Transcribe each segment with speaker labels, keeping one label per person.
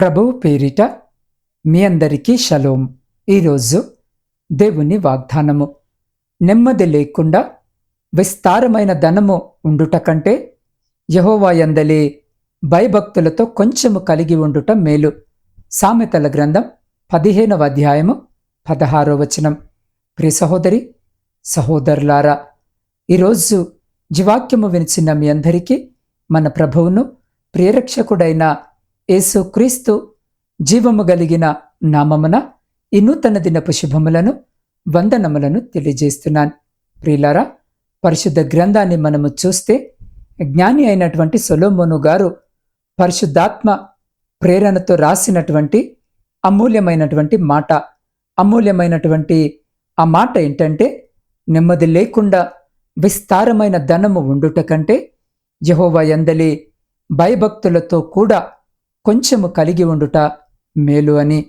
Speaker 1: ప్రభువు పేరిట మీ అందరికీ షలోం. ఈరోజు దేవుని వాగ్దానము. నెమ్మది లేకుండా విస్తారమైన ధనము ఉండుట కంటే యహోవాయందలే భయభక్తులతో కొంచెము కలిగి ఉండుట మేలు. సామెతల గ్రంథం పదిహేనవ అధ్యాయము పదహారో వచనం. ప్రియ సహోదరి సహోదరులారా ఈరోజు జీవాక్యము వినిచిన మీ అందరికీ మన ప్రభువును ప్రియరక్షకుడైన యేసుక్రీస్తు జీవము కలిగిన నామమున ఈ నూతన దినపు శుభములను వందనములను తెలియజేస్తున్నాను. ప్రియులారా పరిశుద్ధ గ్రంథాన్ని మనము చూస్తే జ్ఞాని అయినటువంటి సొలోమోను గారు పరిశుద్ధాత్మ ప్రేరణతో రాసినటువంటి అమూల్యమైనటువంటి మాట. అమూల్యమైనటువంటి ఆ మాట ఏంటంటే నెమ్మది లేకుండా విస్తారమైన ధనము ఉండుట కంటే యహోవా ఎందలి భయభక్తులతో కూడా కొంచెము కలిగి ఉండుట మేలు అని.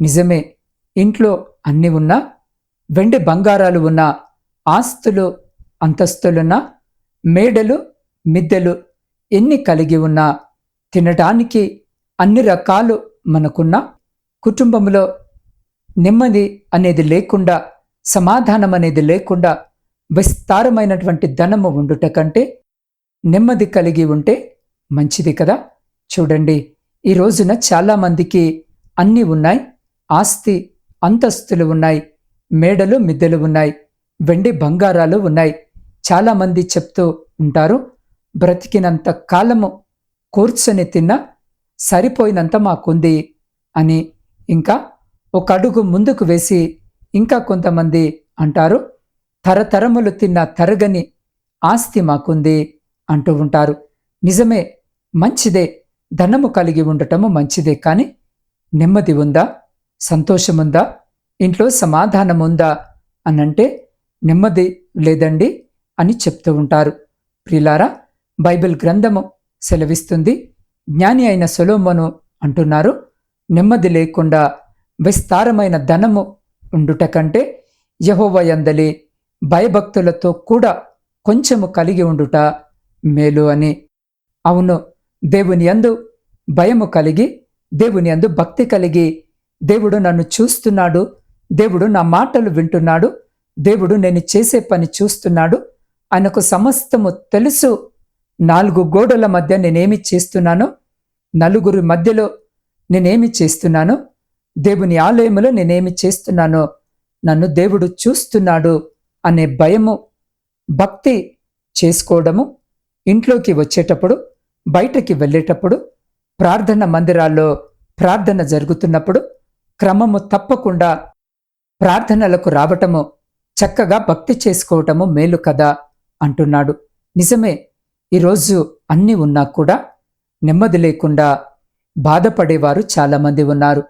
Speaker 1: నిజమే ఇంట్లో అన్నీ ఉన్నా వెండి బంగారాలు ఉన్న ఆస్తులు అంతస్తులున్నా మేడలు మిద్దెలు ఎన్ని కలిగి ఉన్నా తినటానికి అన్ని రకాలు మనకున్న కుటుంబంలో నెమ్మది అనేది లేకుండా సమాధానం అనేది లేకుండా విస్తారమైనటువంటి ధనము ఉండుట కంటే నెమ్మది కలిగి ఉంటే మంచిది కదా? చూడండి. ఈ రోజున చాలామందికి అన్నీ ఉన్నాయి ఆస్తి అంతస్తులు ఉన్నాయి మేడలు మిద్దెలు ఉన్నాయి వెండి బంగారాలు ఉన్నాయి. చాలామంది చెప్తూ ఉంటారు బ్రతికినంత కాలము కూర్చొని తిన్నా సరిపోయినంత మాకుంది అని. ఇంకా ఒక అడుగు ముందుకు వేసి ఇంకా కొంతమంది అంటారు తరతరములు తిన్న తరగని ఆస్తి మాకుంది అంటూ ఉంటారు. నిజమే మంచిదే. ధనము కలిగి ఉండటము మంచిదే కానీ నెమ్మది ఉందా? సంతోషముందా? ఇంట్లో సమాధానం ఉందా అనంటే నెమ్మది లేదండి అని చెప్తూ ఉంటారు. ప్రిలారా బైబిల్ గ్రంథము సెలవిస్తుంది. జ్ఞాని అయిన సొలోమోను అంటున్నారు నెమ్మది లేకుండా విస్తారమైన ధనము ఉండుట కంటే యహోవయందలి భయభక్తులతో కూడా కొంచెము కలిగి ఉండుట మేలు అని. అవును దేవుని యందు భయము కలిగి దేవుని యందు భక్తి కలిగి దేవుడు నన్ను చూస్తున్నాడు. దేవుడు నా మాటలు వింటున్నాడు. దేవుడు నేను చేసే పని చూస్తున్నాడు. ఆయనకు సమస్తము తెలుసు. నాలుగు గోడల మధ్య నేనేమి చేస్తున్నానో? నలుగురి మధ్యలో నేనేమి చేస్తున్నానో? దేవుని ఆలయములో నేనేమి చేస్తున్నానో నన్ను దేవుడు చూస్తున్నాడు అనే భయము భక్తి చేసుకోవడము ఇంట్లోకి వచ్చేటప్పుడు బయటకి వెళ్ళేటప్పుడు ప్రార్థన మందిరాల్లో ప్రార్థన జరుగుతున్నప్పుడు క్రమము తప్పకుండా ప్రార్థనలకు రావటము చక్కగా భక్తి చేసుకోవటము మేలు కదా అంటున్నాడు. నిజమే ఈరోజు అన్నీ ఉన్నా కూడా నెమ్మది లేకుండా బాధపడేవారు చాలామంది ఉన్నారు.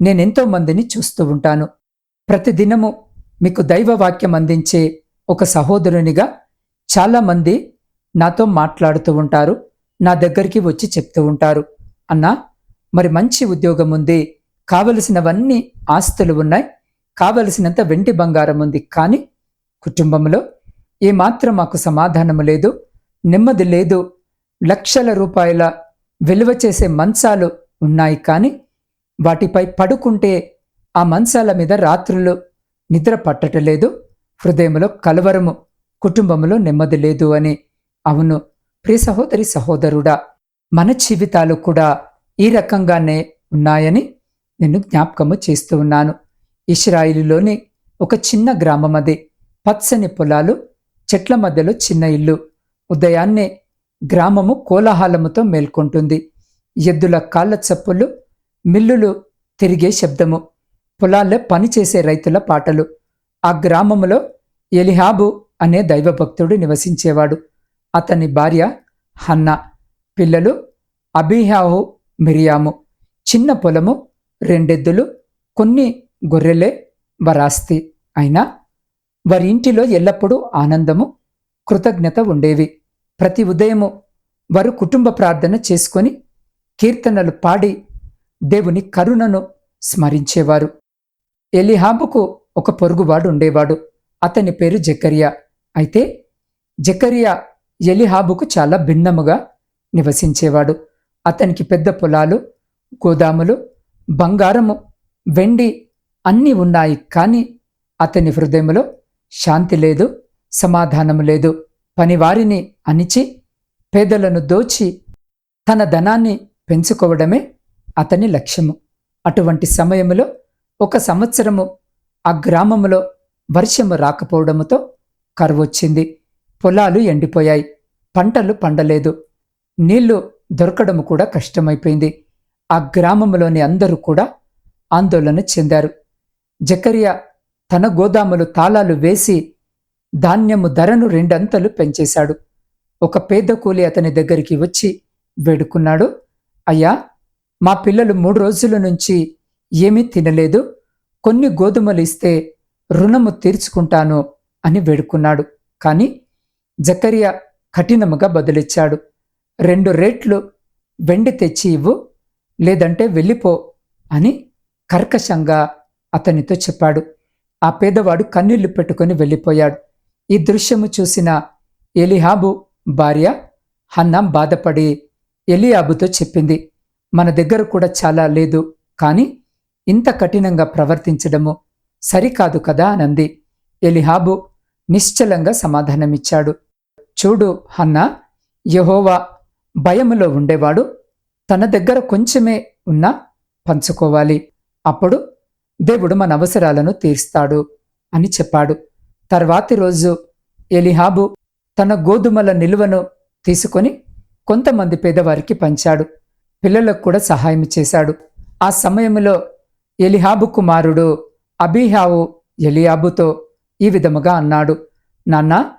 Speaker 1: నేనెంతో మందిని చూస్తూ ఉంటాను. ప్రతిదినము మీకు దైవవాక్యం అందించే ఒక సహోదరునిగా చాలామంది నాతో మాట్లాడుతూ ఉంటారు. నా దగ్గరికి వచ్చి చెప్తూ ఉంటారు. అన్నా మరి మంచి ఉద్యోగం ఉంది. కావలసినవన్నీ ఆస్తులు ఉన్నాయి. కావలసినంత వెండి బంగారం ఉంది. కానీ కుటుంబంలో ఏమాత్రం మాకు సమాధానము లేదు. నెమ్మది లేదు. లక్షల రూపాయల విలువ చేసే మంచాలు ఉన్నాయి. కానీ వాటిపై పడుకుంటే ఆ మంచాల మీద రాత్రులు నిద్ర పట్టటలేదు. హృదయంలో కలవరము. కుటుంబంలో నెమ్మది లేదు అని. అవును ప్రి సహోదరి సహోదరుడా మన జీవితాలు కూడా ఈ రకంగానే ఉన్నాయని నేను జ్ఞాపకము చేస్తూ ఉన్నాను. ఇస్రాయిలులోని ఒక చిన్న గ్రామం అది. పచ్చని పొలాలు చెట్ల మధ్యలో చిన్న ఇల్లు. ఉదయాన్నే గ్రామము కోలాహలముతో మేల్కొంటుంది. ఎద్దుల కాళ్ళ చప్పులు మిల్లులు తిరిగే శబ్దము. పొలాల్లో పనిచేసే రైతుల పాటలు. ఆ గ్రామములో ఎలిహాబు అనే దైవభక్తుడు నివసించేవాడు. అతని భార్య హన్న పిల్లలు అబిహాహు మిరియాము. చిన్న పొలము రెండెద్దులు కొన్ని గొర్రెలే వరాస్తి అయినా వారి ఇంటిలో ఎల్లప్పుడూ ఆనందము కృతజ్ఞత ఉండేవి. ప్రతి ఉదయము వారు కుటుంబ ప్రార్థన చేసుకొని కీర్తనలు పాడి దేవుని కరుణను స్మరించేవారు. ఎలిహాబుకు ఒక పొరుగువాడు ఉండేవాడు. అతని పేరు జకరియా. అయితే జకరియా ఎలిహాబుకు చాలా భిన్నముగా నివసించేవాడు. అతనికి పెద్ద పొలాలు గోదాములు బంగారము వెండి అన్నీ ఉన్నాయి కాని అతని హృదయంలో శాంతి లేదు సమాధానము లేదు. పనివారిని అణిచి పేదలను దోచి తన ధనాన్ని పెంచుకోవడమే అతని లక్ష్యము. అటువంటి సమయములో ఒక సంవత్సరము ఆ గ్రామములో వర్షము రాకపోవడముతో కరువొచ్చింది. పొలాలు ఎండిపోయాయి. పంటలు పండలేదు. నీళ్ళు దొరకడము కూడా కష్టమైపోయింది. ఆ గ్రామములోని అందరూ కూడా ఆందోళన చెందారు. జకరియా తన గోదాములు తాళాలు వేసి ధాన్యము ధరను రెండంతలు పెంచేశాడు. ఒక పేద కూలి అతని దగ్గరికి వచ్చి వేడుకున్నాడు. అయ్యా మా పిల్లలు మూడు రోజుల నుంచి ఏమీ తినలేదు. కొన్ని గోధుమలు ఇస్తే రుణము తీర్చుకుంటాను అని వేడుకున్నాడు. కానీ జకరియా కఠినముగా బదులిచ్చాడు. రెండు రేట్లు వెండి తెచ్చి ఇవ్వు లేదంటే వెళ్ళిపో అని కర్కశంగా అతనితో చెప్పాడు. ఆ పేదవాడు కన్నీళ్ళు పెట్టుకుని వెళ్ళిపోయాడు. ఈ దృశ్యము చూసిన ఎలిహాబు భార్య హన్నాం బాధపడి ఎలియాబుతో చెప్పింది మన దగ్గర కూడా చాలా లేదు కాని ఇంత కఠినంగా ప్రవర్తించడము సరికాదు కదా అనంది ఎలిహాబు నిశ్చలంగా సమాధానమిచ్చాడు. చూడు హన్నా యహోవా భయములో ఉండేవాడు. తన దగ్గర కొంచెమే ఉన్నా పంచుకోవాలి. అప్పుడు దేవుడు మన అవసరాలను తీర్స్తాడు అని చెప్పాడు. తర్వాతి రోజు ఎలిహాబు తన గోధుమల నిలువను తీసుకొని కొంతమంది పేదవారికి పంచాడు. పిల్లలకు కూడా సహాయం చేశాడు. ఆ సమయంలో ఎలిహాబు కుమారుడు అబీహావు ఎలియాబుతో ఈ విధముగా అన్నాడు. నాన్నా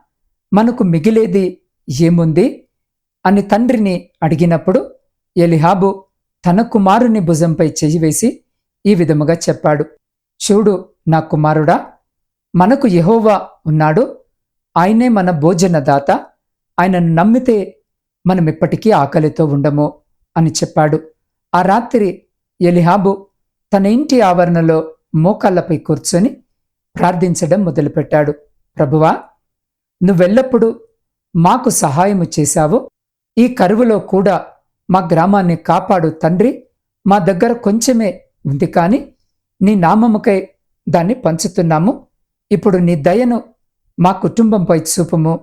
Speaker 1: మనకు మిగిలేది ఏముంది? అని తండ్రిని అడిగినప్పుడు ఎలిహాబు తన కుమారుని భుజంపై చెయ్యి వేసి ఈ విధముగా చెప్పాడు. చూడు నా కుమారుడా మనకు యహోవా ఉన్నాడు. ఆయనే మన భోజనదాత. ఆయనను నమ్మితే మనం ఎప్పటికీ ఆకలితో ఉండము అని చెప్పాడు. ఆ రాత్రి ఎలిహాబు తన ఇంటి ఆవరణలో మోకాళ్ళపై కూర్చొని ప్రార్థించడం మొదలుపెట్టాడు. ప్రభువా నువ్వెల్లప్పుడూ మాకు సహాయము చేశావు. ఈ కరువులో కూడా మా గ్రామాన్ని కాపాడు తండ్రి. మా దగ్గర కొంచెమే ఉంది కాని నీ నామముకై దాన్ని పంచుతున్నాము. ఇప్పుడు నీ దయను మా కుటుంబంపై చూపము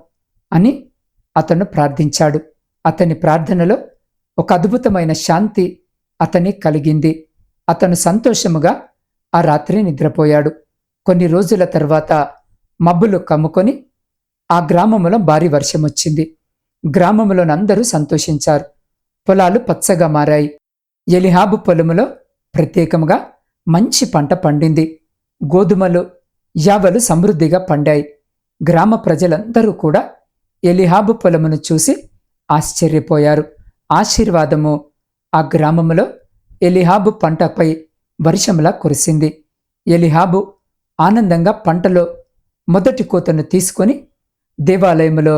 Speaker 1: అని అతను ప్రార్థించాడు. అతని ప్రార్థనలో ఒక అద్భుతమైన శాంతి అతని కలిగింది. అతను సంతోషముగా ఆ రాత్రి నిద్రపోయాడు. కొన్ని రోజుల తర్వాత మబ్బులు కమ్ముకొని ఆ గ్రామములో భారీ వర్షం వచ్చింది. గ్రామములోనందరూ సంతోషించారు. పొలాలు పచ్చగా మారాయి. ఎలిహాబు పొలములో ప్రత్యేకంగా మంచి పంట పండింది. గోధుమలు యావలు సమృద్ధిగా పండాయి. గ్రామ ప్రజలందరూ కూడా ఎలిహాబు పొలమును చూసి ఆశ్చర్యపోయారు. ఆశీర్వాదము ఆ గ్రామములో ఎలిహాబు పంటపై వర్షంలా కురిసింది. ఎలిహాబు ఆనందంగా పంటలో మొదటి కోతను తీసుకొని దేవాలయములో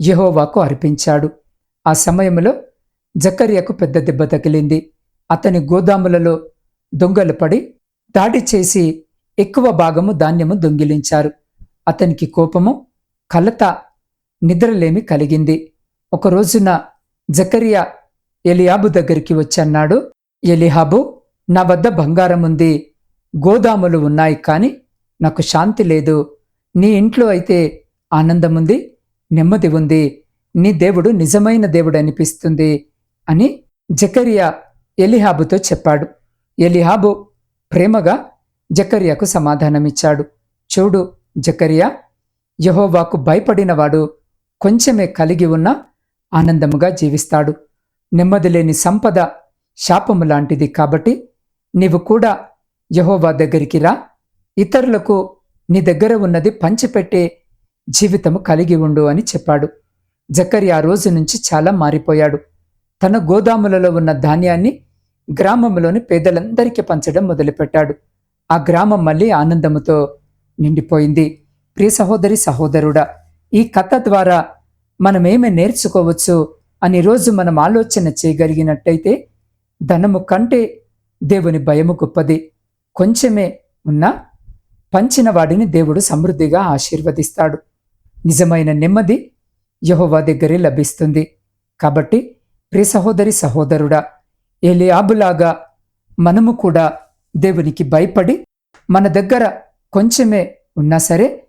Speaker 1: యెహోవాకు అర్పించాడు. ఆ సమయంలో జకర్యకు పెద్ద దెబ్బ తగిలింది. అతని గోదాములలో దొంగలు పడి దాడి చేసి ఎక్కువ భాగము ధాన్యము దొంగిలించారు. అతనికి కోపము కలత నిద్రలేమి కలిగింది. ఒక రోజున జకరియా ఎలియాబు దగ్గరికి వచ్చన్నాడు. ఎలిహాబు నా వద్ద బంగారం ఉంది గోదాములు ఉన్నాయి కాని నాకు శాంతి లేదు. నీ ఇంట్లో అయితే ఆనందముంది నెమ్మది ఉంది. నీ దేవుడు నిజమైన దేవుడు అనిపిస్తుంది అని జకరియా ఎలిహాబుతో చెప్పాడు. ఎలిహాబు ప్రేమగా జకరియాకు సమాధానమిచ్చాడు. చూడు జకరియా యహోవాకు భయపడినవాడు కొంచెమే కలిగి ఉన్న ఆనందముగా జీవిస్తాడు. నెమ్మది లేని సంపద శాపము లాంటిది కాబట్టి నీవు కూడా యహోవా దగ్గరికి రా. ఇతరులకు నీ దగ్గర ఉన్నది పంచిపెట్టే జీవితము కలిగి ఉండు అని చెప్పాడు. జకరి ఆ రోజు నుంచి చాలా మారిపోయాడు. తన గోదాములలో ఉన్న ధాన్యాన్ని గ్రామంలోని పేదలందరికీ పంచడం మొదలుపెట్టాడు. ఆ గ్రామం మళ్ళీ ఆనందముతో నిండిపోయింది. ప్రియ సహోదరి సహోదరుడా ఈ కథ ద్వారా మనమేమి నేర్చుకోవచ్చు అని రోజు మనం ఆలోచన చేయగలిగినట్టయితే ధనము కంటే దేవుని భయము గొప్పది. కొంచెమే ఉన్నా పంచిన వాడిని దేవుడు సమృద్ధిగా ఆశీర్వదిస్తాడు. నిజమైన నెమ్మది యహోవా దగ్గరే లభిస్తుంది. కాబట్టి ప్రియ సహోదరి సహోదరుడా ఏలియాబులాగా మనము కూడా దేవునికి భయపడి మన దగ్గర కొంచెమే ఉన్నా సరే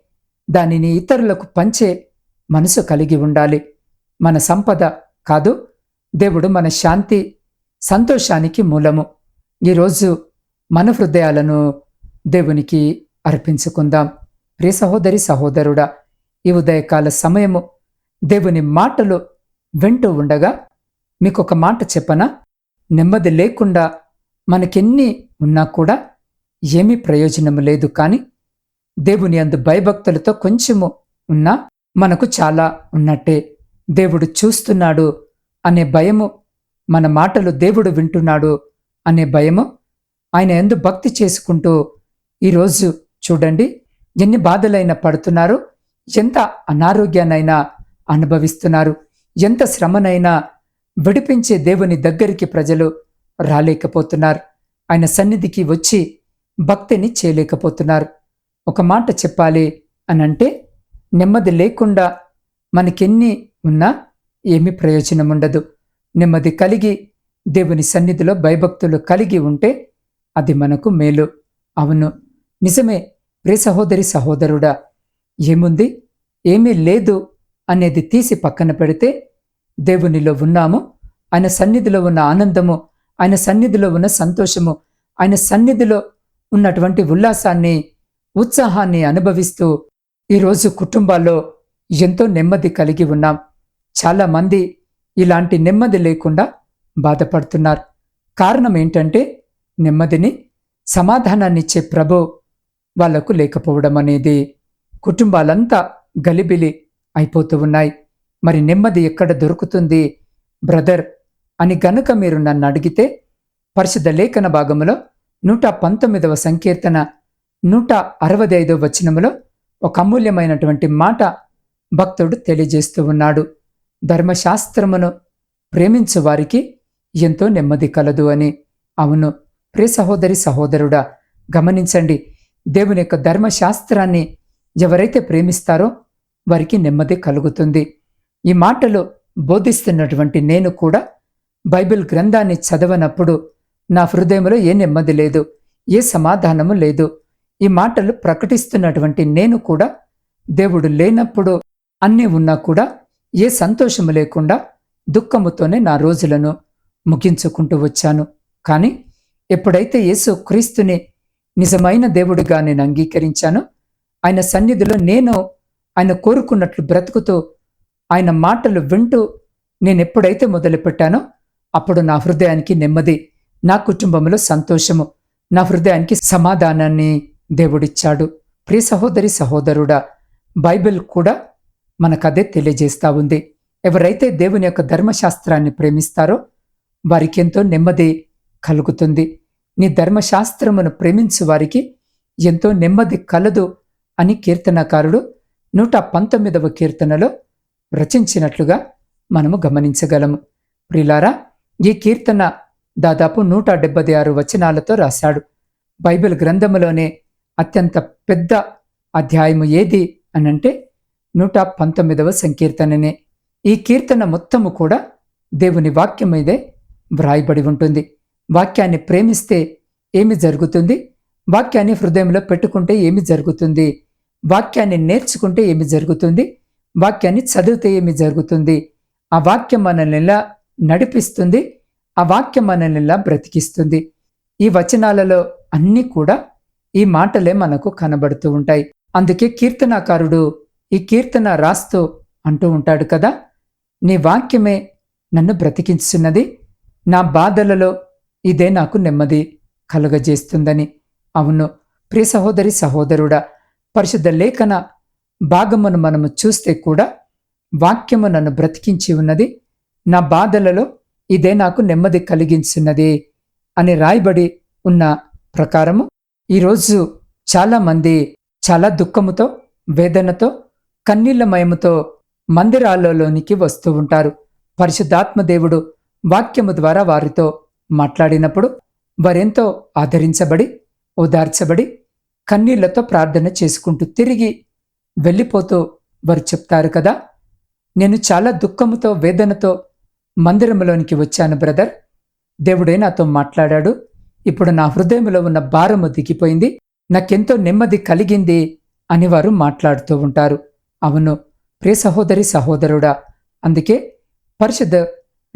Speaker 1: దానిని ఇతరులకు పంచే మనసు కలిగి ఉండాలి. మన సంపద కాదు దేవుడు మన శాంతి సంతోషానికి మూలము. ఈరోజు మన హృదయాలను దేవునికి అర్పించుకుందాం. ప్రియ సహోదరి సహోదరుడా ఈ ఉదయకాల సమయము దేవుని మాటలు వింటూ ఉండగా మీకు ఒక మాట చెప్పనా? నెమ్మది లేకుండా మనకెన్ని ఉన్నా కూడా ఏమీ ప్రయోజనము లేదు కానీ దేవుని అందు భయభక్తులతో కొంచెము ఉన్నా మనకు చాలా ఉన్నట్టే. దేవుడు చూస్తున్నాడు అనే భయము మన మాటలు దేవుడు వింటున్నాడు అనే భయము ఆయన ఎందు భక్తి చేసుకుంటూ ఈరోజు చూడండి ఎన్ని బాధలైనా పడుతున్నారు ఎంత అనారోగ్యానైనా అనుభవిస్తున్నారు ఎంత శ్రమనైనా విడిపించే దేవుని దగ్గరికి ప్రజలు రాలేకపోతున్నారు. ఆయన సన్నిధికి వచ్చి భక్తిని చేయలేకపోతున్నారు. ఒక మాట చెప్పాలి అనంటే నెమ్మది లేకుండా మనకెన్ని ఉన్నా ఏమి ప్రయోజనం ఉండదు నెమ్మది కలిగి దేవుని సన్నిధిలో భయభక్తులు కలిగి ఉంటే అది మనకు మేలు. అవును నిజమే ప్రే సహోదరి సహోదరుడా ఏముంది? ఏమీ లేదు అనేది తీసి పక్కన పెడితే దేవునిలో ఉన్నాము ఆయన సన్నిధిలో ఉన్న ఆనందము ఆయన సన్నిధిలో ఉన్న సంతోషము ఆయన సన్నిధిలో ఉన్నటువంటి ఉల్లాసాన్ని ఉత్సాహాన్ని అనుభవిస్తూ ఈరోజు కుటుంబాల్లో ఎంతో నెమ్మది కలిగి ఉన్నాం. చాలామంది ఇలాంటి నెమ్మది లేకుండా బాధపడుతున్నారు. కారణం ఏంటంటే నెమ్మదిని సమాధానాన్నిచ్చే ప్రభు వాళ్ళకు లేకపోవడం అనేది. కుటుంబాలంతా గలిబిలి అయిపోతూ ఉన్నాయి. మరి నెమ్మది ఎక్కడ దొరుకుతుంది? బ్రదర్ అని గనుక మీరు నన్ను అడిగితే పరిశుద్ధ లేఖన భాగములో నూట పంతొమ్మిదవ సంకీర్తన నూట అరవై ఐదవ వచనములో ఒక అమూల్యమైనటువంటి మాట భక్తుడు తెలియజేస్తూ ఉన్నాడు. ధర్మశాస్త్రమును ప్రేమించు వారికి ఎంతో నెమ్మది కలదు అని. అవును ప్రే సహోదరి సహోదరుడా గమనించండి దేవుని యొక్క ధర్మశాస్త్రాన్ని ఎవరైతే ప్రేమిస్తారో వారికి నెమ్మది కలుగుతుంది. ఈ మాటలు బోధిస్తున్నటువంటి నేను కూడా బైబిల్ గ్రంథాన్ని చదవనప్పుడు నా హృదయంలో ఏ నెమ్మది లేదు ఏ సమాధానము లేదు. ఈ మాటలు ప్రకటిస్తున్నటువంటి నేను కూడా దేవుడు లేనప్పుడు అన్నీ ఉన్నా కూడా ఏ సంతోషము లేకుండా దుఃఖముతోనే నా రోజులను ముగించుకుంటూ వచ్చాను. కానీ ఎప్పుడైతే యేసు క్రీస్తుని నిజమైన దేవుడిగా నేను అంగీకరించానో ఆయన సన్నిధిలో నేను ఆయన కోరుకున్నట్లు బ్రతుకుతూ ఆయన మాటలు వింటూ నేను ఎప్పుడైతే మొదలుపెట్టానో అప్పుడు నా హృదయానికి నెమ్మది నా కుటుంబంలో సంతోషము నా హృదయానికి సమాధానాన్ని దేవుడిచ్చాడు. ప్రియ సహోదరి సహోదరుడా బైబిల్ కూడా మనకదే తెలియజేస్తా ఉంది. ఎవరైతే దేవుని యొక్క ధర్మశాస్త్రాన్ని ప్రేమిస్తారో వారికి ఎంతో నెమ్మది కలుగుతుంది. నీ ధర్మశాస్త్రమును ప్రేమించు వారికి ఎంతో నెమ్మది కలదు. అని కీర్తనకారుడు నూట పంతొమ్మిదవ కీర్తనలో రచించినట్లుగా మనము గమనించగలము. ప్రిలారా ఈ కీర్తన దాదాపు నూట డెబ్బై ఆరు వచనాలతో రాశాడు. బైబిల్ గ్రంథములోనే అత్యంత పెద్ద అధ్యాయము ఏది అనంటే నూట పంతొమ్మిదవ సంకీర్తననే. ఈ కీర్తన మొత్తము కూడా దేవుని వాక్యం మీదే వ్రాయబడి ఉంటుంది. వాక్యాన్ని ప్రేమిస్తే ఏమి జరుగుతుంది? వాక్యాన్ని హృదయంలో పెట్టుకుంటే ఏమి జరుగుతుంది? వాక్యాన్ని నేర్చుకుంటే ఏమి జరుగుతుంది? వాక్యాన్ని చదివితే ఏమి జరుగుతుంది? ఆ వాక్యం మనల్ని ఎలా నడిపిస్తుంది? ఆ వాక్యం మనల్ని ఎలా బ్రతికిస్తుంది? ఈ వచనాలలో అన్నీ కూడా ఈ మాటలే మనకు కనబడుతూ ఉంటాయి. అందుకే కీర్తనాకారుడు ఈ కీర్తన రాస్తూ అంటూ ఉంటాడు కదా నీ వాక్యమే నన్ను బ్రతికించున్నది నా బాధలలో ఇదే నాకు నెమ్మది కలుగజేస్తుందని. అవును. ప్రియ సహోదరి సహోదరుడా పరిశుద్ధ లేఖన భాగమును మనము చూస్తే కూడా వాక్యము నన్ను బ్రతికించి ఉన్నది నా బాధలలో ఇదే నాకు నెమ్మది కలిగించున్నది అని రాయబడి ఉన్న ప్రకారము ఈరోజు చాలామంది చాలా దుఃఖముతో వేదనతో కన్నీళ్ళమయముతో మందిరాలలోనికి వస్తూ ఉంటారు. పరిశుద్ధాత్మదేవుడు వాక్యము ద్వారా వారితో మాట్లాడినప్పుడు వారెంతో ఆదరించబడి ఓదార్చబడి కన్నీళ్ళతో ప్రార్థన చేసుకుంటూ తిరిగి వెళ్ళిపోతూ వారు చెప్తారు కదా నేను చాలా దుఃఖముతో వేదనతో మందిరంలోనికి వచ్చాను బ్రదర్. దేవుడే నాతో మాట్లాడాడు. ఇప్పుడు నా హృదయంలో ఉన్న భారము దిగిపోయింది. నాకెంతో నెమ్మది కలిగింది అని వారు మాట్లాడుతూ ఉంటారు. అవును ప్రియ సహోదరి సహోదరుడా అందుకే పరిశుద్ధ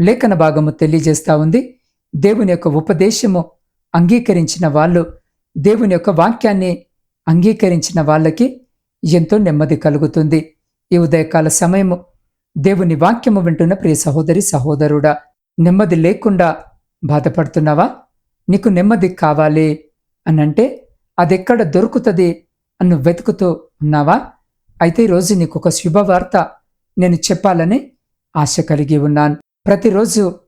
Speaker 1: లేఖన భాగము తెలియజేస్తా ఉంది. దేవుని యొక్క ఉపదేశము అంగీకరించిన వాళ్ళు దేవుని యొక్క వాక్యాన్ని అంగీకరించిన వాళ్ళకి ఎంతో నెమ్మది కలుగుతుంది. ఈ ఉదయకాల సమయము దేవుని వాక్యము వింటున్న ప్రియ సహోదరి సహోదరుడా నెమ్మది లేకుండా బాధపడుతున్నావా? నీకు నెమ్మది కావాలి అనంటే అదెక్కడ దొరుకుతుంది అన్ను వెతుకుతూ ఉన్నావా? అయితే ఈరోజు నీకు ఒక శుభవార్త నేను చెప్పాలని ఆశ కలిగి ఉన్నాను. ప్రతిరోజు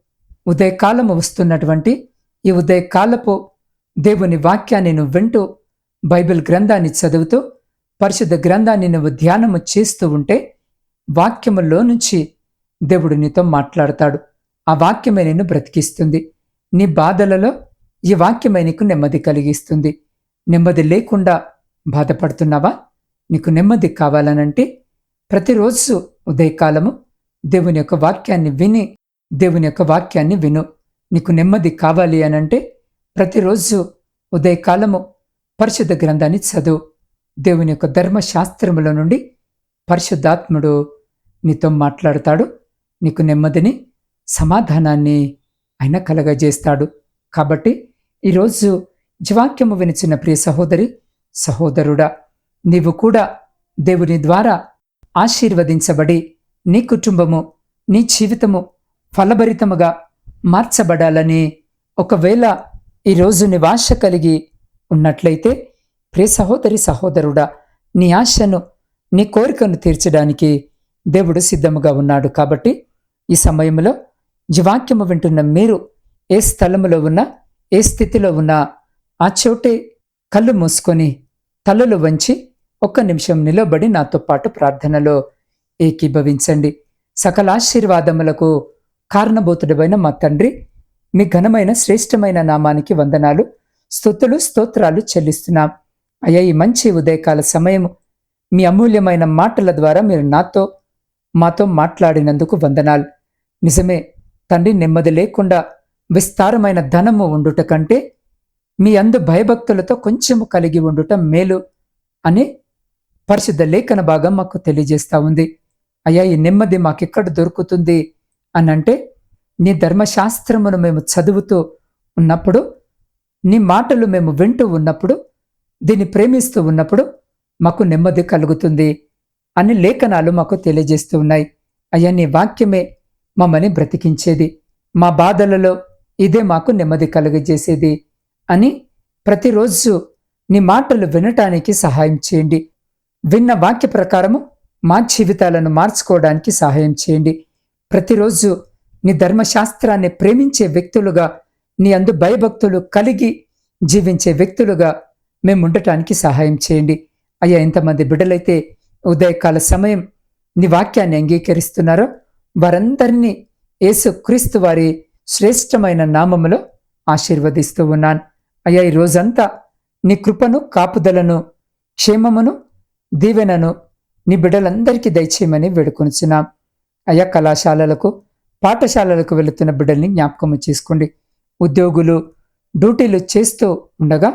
Speaker 1: ఉదయకాలము వస్తున్నటువంటి ఈ ఉదయకాలపు దేవుని వాక్యాన్ని నువ్వు వింటూ బైబిల్ గ్రంథాన్ని చదువుతూ పరిశుద్ధ గ్రంథాన్ని నువ్వు ధ్యానము చేస్తూ ఉంటే వాక్యములో నుంచి దేవుడు నీతో మాట్లాడతాడు. ఆ వాక్యమే నిన్ను బ్రతికిస్తుంది. నీ బాధలలో ఈ వాక్యమే నీకు నెమ్మది కలిగిస్తుంది. నెమ్మది లేకుండా బాధపడుతున్నావా? నీకు నెమ్మది కావాలనంటే ప్రతిరోజు ఉదయకాలము దేవుని యొక్క వాక్యాన్ని విని దేవుని యొక్క వాక్యాన్ని విను. నీకు నెమ్మది కావాలి అనంటే ప్రతిరోజు ఉదయకాలము పరిశుద్ధ గ్రంథాన్ని చదువు. దేవుని యొక్క ధర్మశాస్త్రముల నుండి పరిశుద్ధాత్ముడు నీతో మాట్లాడతాడు. నీకు నెమ్మదిని సమాధానాన్ని ఆయన కలగజేస్తాడు. కాబట్టి ఈరోజు జీవాక్యము వినిచిన ప్రియ సహోదరి సహోదరుడా నీవు కూడా దేవుని ద్వారా ఆశీర్వదించబడి నీ కుటుంబము నీ జీవితము ఫలభరితముగా మార్చబడాలని ఒకవేళ ఈరోజు నివాష కలిగి ఉన్నట్లయితే ప్రే సహోదరి సహోదరుడా నీ ఆశను నీ కోరికను తీర్చడానికి దేవుడు సిద్ధముగా ఉన్నాడు. కాబట్టి ఈ సమయంలో జీవాక్యము వింటున్న మీరు ఏ స్థలములో ఉన్నా ఏ స్థితిలో ఉన్నా ఆ చోటే కళ్ళు మూసుకొని తలలు వంచి ఒక్క నిమిషం నిలబడి నాతో పాటు ప్రార్థనలో ఏకీభవించండి. సకల ఆశీర్వాదములకు కారణభూతుడమైన మా తండ్రి మీ ఘనమైన శ్రేష్టమైన నామానికి వందనాలు స్థుతులు స్తోత్రాలు చెల్లిస్తున్నాం. అయ్యా ఈ మంచి ఉదయకాల సమయము మీ అమూల్యమైన మాటల ద్వారా మీరు నాతో మాతో మాట్లాడినందుకు వందనాలు. నిజమే తండ్రి నెమ్మది లేకుండా విస్తారమైన ధనము ఉండుట కంటే మీ అందు భయభక్తులతో కొంచెము కలిగి ఉండుట మేలు అని పరిశుద్ధ లేఖన భాగం మాకు తెలియజేస్తా ఉంది. అయ్యా ఈ నెమ్మది మాకెక్కడ దొరుకుతుంది అని అంటే నీ ధర్మశాస్త్రమును మేము చదువుతూ ఉన్నప్పుడు నీ మాటలు మేము వింటూ ఉన్నప్పుడు దీన్ని ప్రేమిస్తూ ఉన్నప్పుడు మాకు నెమ్మది కలుగుతుంది అని లేఖనాలు మాకు తెలియజేస్తూ ఉన్నాయి. అయ్యా నీ వాక్యమే మమ్మల్ని బ్రతికించేది. మా బాధలలో ఇదే మాకు నెమ్మది కలుగజేసేది అని ప్రతిరోజు నీ మాటలు వినటానికి సహాయం చేయండి. విన్న వాక్య ప్రకారము మా జీవితాలను మార్చుకోవడానికి సహాయం చేయండి. ప్రతిరోజు నీ ధర్మశాస్త్రాన్ని ప్రేమించే వ్యక్తులుగా నీ అందు భయభక్తులు కలిగి జీవించే వ్యక్తులుగా మేము ఉండటానికి సహాయం చేయండి. అయ్యా ఎంతమంది బిడ్డలైతే ఉదయకాల సమయం నీ వాక్యాన్ని అంగీకరిస్తున్నారో వారందరినీ యేసు క్రీస్తు వారి శ్రేష్టమైన నామములో ఆశీర్వదిస్తూ ఉన్నాను. అయ్యా ఈ రోజంతా నీ కృపను కాపుదలను క్షేమమును దీవెనను నీ బిడ్డలందరికీ దయచేయమని వేడుకొనిచున్నాం. అయ్యా కళాశాలలకు పాఠశాలలకు వెళుతున్న బిడ్డల్ని జ్ఞాపకం చేసుకోండి. ఉద్యోగులు డ్యూటీలు చేస్తూ ఉండగా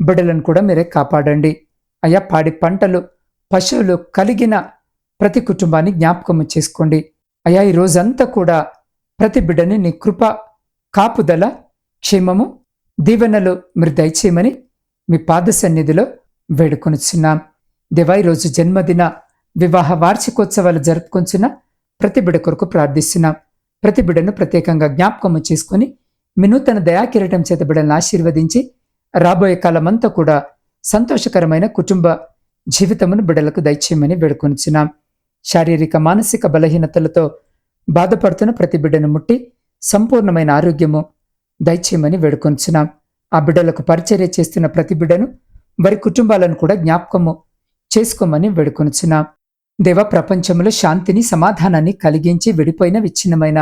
Speaker 1: బిడ్డలను కూడా మీరే కాపాడండి. అయ్యా పాడి పంటలు పశువులు కలిగిన ప్రతి కుటుంబాన్ని జ్ఞాపకం చేసుకోండి. అయ్యా ఈ రోజంతా కూడా ప్రతి బిడ్డని నీ కృప కాపుదల క్షేమము దీవెనలు మీరు దయచేయమని మీ పాద సన్నిధిలో వేడుకొనిచున్నాం. దేవా ఈరోజు జన్మదిన వివాహ వార్షికోత్సవాలు జరుపుకొంచున్న ప్రతి బిడ్డ కొరకు ప్రార్థిస్తున్నాం. ప్రతి బిడ్డను ప్రత్యేకంగా జ్ఞాపకము చేసుకుని మీ నూతన దయాకిరటం చేత బిడ్డలను ఆశీర్వదించి రాబోయే కాలమంతా కూడా సంతోషకరమైన కుటుంబ జీవితమును బిడ్డలకు దయచేయమని వేడుకొనిచున్నాం. శారీరక మానసిక బలహీనతలతో బాధపడుతున్న ప్రతి బిడ్డను ముట్టి సంపూర్ణమైన ఆరోగ్యము దయచేయమని వేడుకొనిచున్నాం. ఆ బిడ్డలకు పరిచర్య చేస్తున్న ప్రతి బిడ్డను వారి కుటుంబాలను కూడా జ్ఞాపకము చేసుకోమని వేడుకొనిచున్నాం. దేవ ప్రపంచంలో శాంతిని సమాధానాన్ని కలిగించి విడిపోయిన విచ్ఛిన్నమైన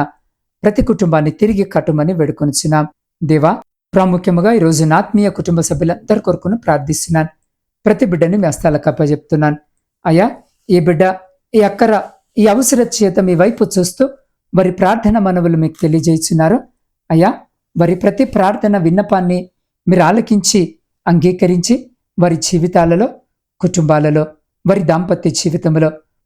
Speaker 1: ప్రతి కుటుంబాన్ని తిరిగి కట్టుమని వేడుకొనిచున్నాం. దేవా ప్రాముఖ్యముగా ఈరోజు నా ఆత్మీయ కుటుంబ సభ్యులందరి కొరకును ప్రార్థిస్తున్నాను. ప్రతి బిడ్డని మీ హస్తాలకు అప్పజెప్తున్నాను అయ్యా ఈ బిడ్డ ఈ అక్కర ఈ అవసర చేత మీ వైపు చూస్తూ వారి ప్రార్థన మనవులు మీకు తెలియజేస్తున్నారు అయ్యా వారి ప్రతి ప్రార్థన విన్నపాన్ని మీరు ఆలకించి అంగీకరించి వారి జీవితాలలో కుటుంబాలలో వారి దాంపత్య జీవితంలో